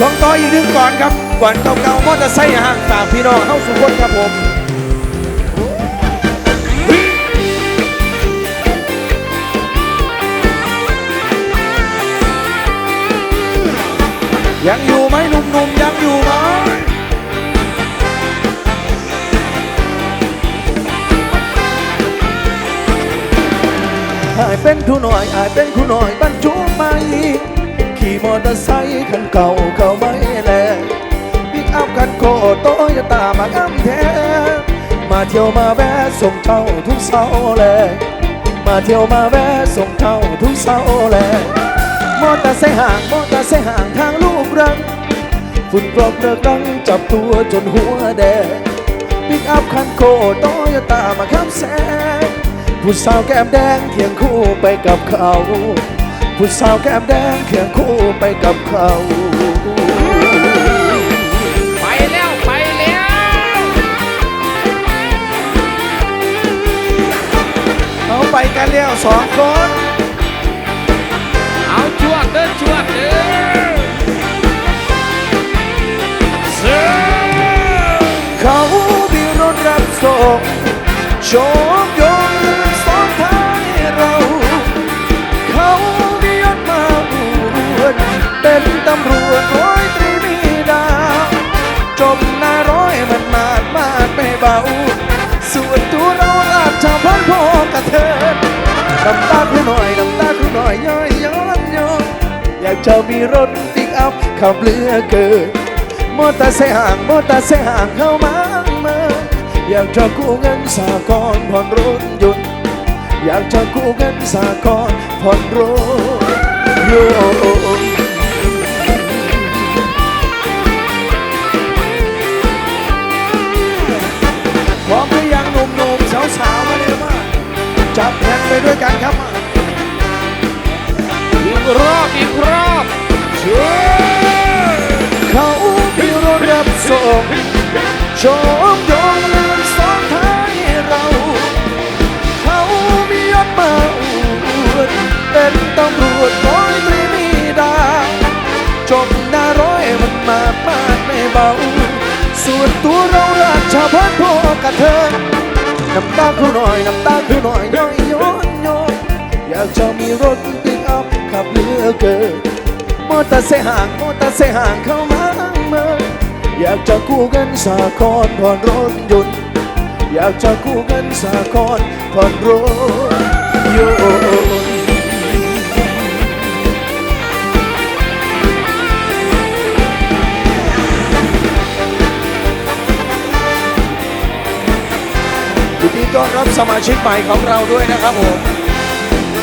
สองต่ออีกหนึ่งก่อนครับก่อนเก่าๆมอเตอร์ไซค์ห่างฝากพี่น้องเข้าสู่คนครับผมยังอยู่ไหมหนุ่มๆยังอยู่ไหมอายเป็นผู้น้อยอายเป็นผู้น้อยบรรจุไม่ มอเตอร์ไซค์คันเก่าเขาไม่แลปิกอัพคันโคโตโยต้ามากำแท้มาเที่ยวมาแวะส่งเจ้าทุกเสาร์แลมาเที่ยวมาแวะส่งเจ้าทุกเสาร์แลมอเตอร์ไซค์ห่างมอเตอร์ไซค์ห่างทางลูกรังฝุ่นกรอบเลิกรังจับตัวจนหัวแดงปิกอัพคันโคโตโยต้ามาขับแซงผู้สาวแก้มแดงเคียงคู่ไปกับเขา ผู้สาวแก้มแดงเคียงคู่ไปกับเขา ไปแล้วไปแล้ว เขาไปกันแล้วสองคน เอาจวดเด้อจวดเด้อเสือเขามีรถรับส่งโชค ตำรวจร้อยตรีมีดาว จมหน้าร้อยมันมาดมาดไม่เบา ส่วนตัวเราอาจจะพันพอกระเทินน้ำตาคือหน่อยน้ำตาคือหน่อยย้อยย้อนย้อนอยากจะมีรถปิกอัพขับเลือเกินมอเตอร์ไซค์ห่างมอเตอร์ไซค์ห่างเข้ามาเมื่ออยากจะกู้เงินสากลผ่อนรถยนต์อยากจะกู้เงินสากลผ่อนรถยนต์ ด้วยกันครับมาอีกรอบอีกรอบเสือเขามีรถรับส่งโชมยงสองท้ายเรา เขามียศมาอวดเป็นตำรวจร้อยตรีมีดาวจมหน้าร้อยมันมาดมาดไม่เบา ส่วนตัวเราราชพัฒพอกระเทินน้ำตาคือหน่อยน้ำตาคือหน่อยย้อยย้อนย้อนอยากจะมีรถปิกอัพขับเลือเกินมอเตอร์ไซค์ห่างมอเตอร์ไซค์ห่างเข้ามาเมื่ออยากจะกู้เงินสากลผ่อนรถยนต์อยากจะกู้เงินสากลผ่อนรถยนต์ยินดีต้อนรับสมาชิกใหม่ของเราด้วยนะครับผม